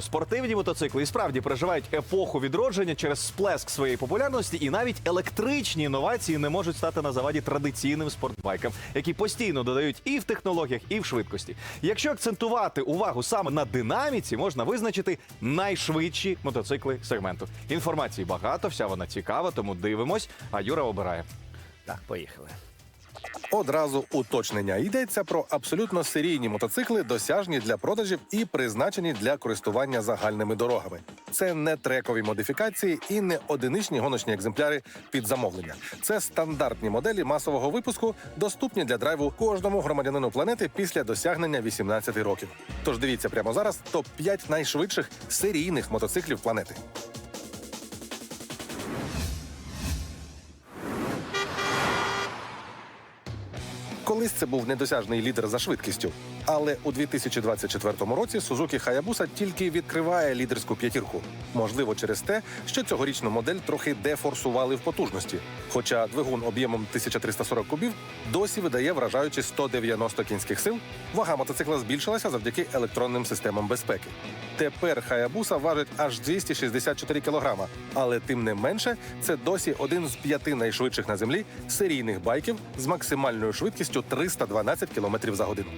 Спортивні мотоцикли і справді переживають епоху відродження через сплеск своєї популярності, і навіть електричні інновації не можуть стати на заваді традиційним спортбайкам, які постійно додають і в технологіях, і в швидкості. Якщо акцентувати увагу саме на динаміці, можна визначити найшвидші мотоцикли сегменту. Інформації багато, вся вона цікава, тому дивимось. А Юра обирає. Так, поїхали. Одразу уточнення йдеться про абсолютно серійні мотоцикли, досяжні для продажів і призначені для користування загальними дорогами. Це не трекові модифікації і не одиничні гоночні екземпляри під замовлення. Це стандартні моделі масового випуску, доступні для драйву кожному громадянину планети після досягнення 18 років. Тож дивіться прямо зараз топ 5 найшвидших серійних мотоциклів планети. Колись це був недосяжний лідер за швидкістю. Але у 2024 році Suzuki Hayabusa тільки відкриває лідерську п'ятірку. Можливо, через те, що цьогорічну модель трохи дефорсували в потужності. Хоча двигун об'ємом 1340 кубів досі видає вражаючі 190 кінських сил, вага мотоцикла збільшилася завдяки електронним системам безпеки. Тепер Hayabusa важить аж 264 кілограма, але тим не менше це досі один з п'яти найшвидших на землі серійних байків з максимальною швидкістю 312 км за годину.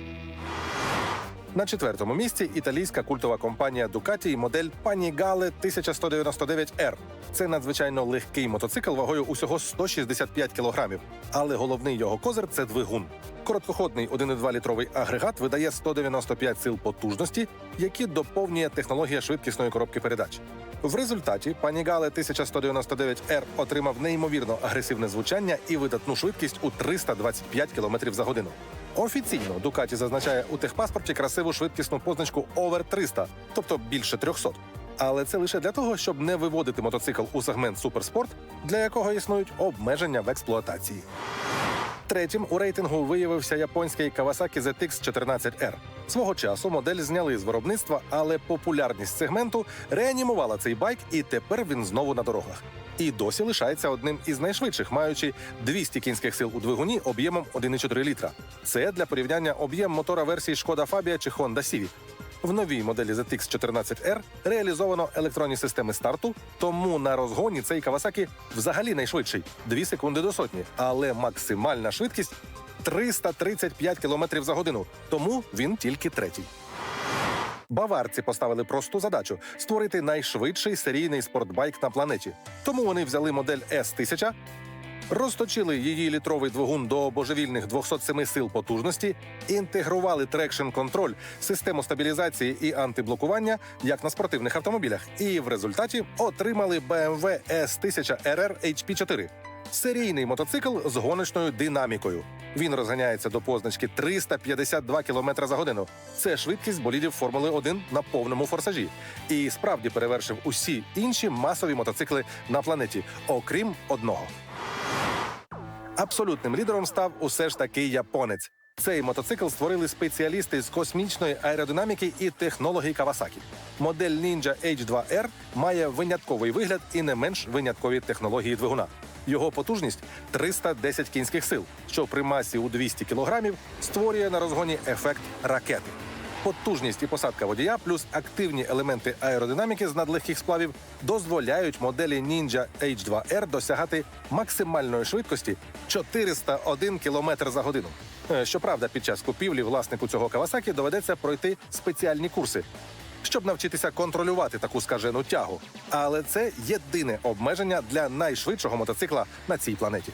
На четвертому місці італійська культова компанія Ducati і модель Panigale 1199R. Це надзвичайно легкий мотоцикл вагою усього 165 кілограмів. Але головний його козир це двигун. Короткоходний 1,2 літровий агрегат видає 195 сил потужності, які доповнює технологія швидкісної коробки передач. В результаті Panigale 1199R отримав неймовірно агресивне звучання і видатну швидкість у 325 км за годину. Офіційно Ducati зазначає у техпаспорті красиву швидкісну позначку Over 300, тобто більше 300. Але це лише для того, щоб не виводити мотоцикл у сегмент суперспорт, для якого існують обмеження в експлуатації. Третім у рейтингу виявився японський Kawasaki ZX 14R. Свого часу модель зняли з виробництва, але популярність сегменту реанімувала цей байк, і тепер він знову на дорогах. І досі лишається одним із найшвидших, маючи 200 кінських сил у двигуні об'ємом 1,4 літра. Це для порівняння об'єм мотора версії Шкода Фабія чи Honda Civic. В новій моделі ZX 14R реалізовано електронні системи старту, тому на розгоні цей Kawasaki взагалі найшвидший 2 секунди до сотні, але максимальна швидкість 335 км за годину, тому він тільки третій. Баварці поставили просту задачу створити найшвидший серійний спортбайк на планеті. Тому вони взяли модель S1000, розточили її літровий двигун до божевільних 207 сил потужності, інтегрували трекшн контроль, систему стабілізації і антиблокування, як на спортивних автомобілях, і в результаті отримали BMW S1000 RR HP4. Серійний мотоцикл з гоночною динамікою. Він розганяється до позначки 352 км за годину. Це швидкість болідів Формули 1 на повному форсажі. І справді перевершив усі інші масові мотоцикли на планеті, окрім одного. Абсолютним лідером став усе ж таки японець. Цей мотоцикл створили спеціалісти з космічної аеродинаміки і технологій Kawasaki. Модель Ninja H2R має винятковий вигляд і не менш виняткові технології двигуна. Його потужність 310 кінських сил, що при масі у 200 кілограмів створює на розгоні ефект ракети. Потужність і посадка водія, плюс активні елементи аеродинаміки з надлегких сплавів дозволяють моделі Ninja H2R досягати максимальної швидкості 401 км за годину. Е, Щоправда, під час купівлі власнику цього Кавасакі доведеться пройти спеціальні курси, щоб навчитися контролювати таку скажену тягу. Але це єдине обмеження для найшвидшого мотоцикла на цій планеті.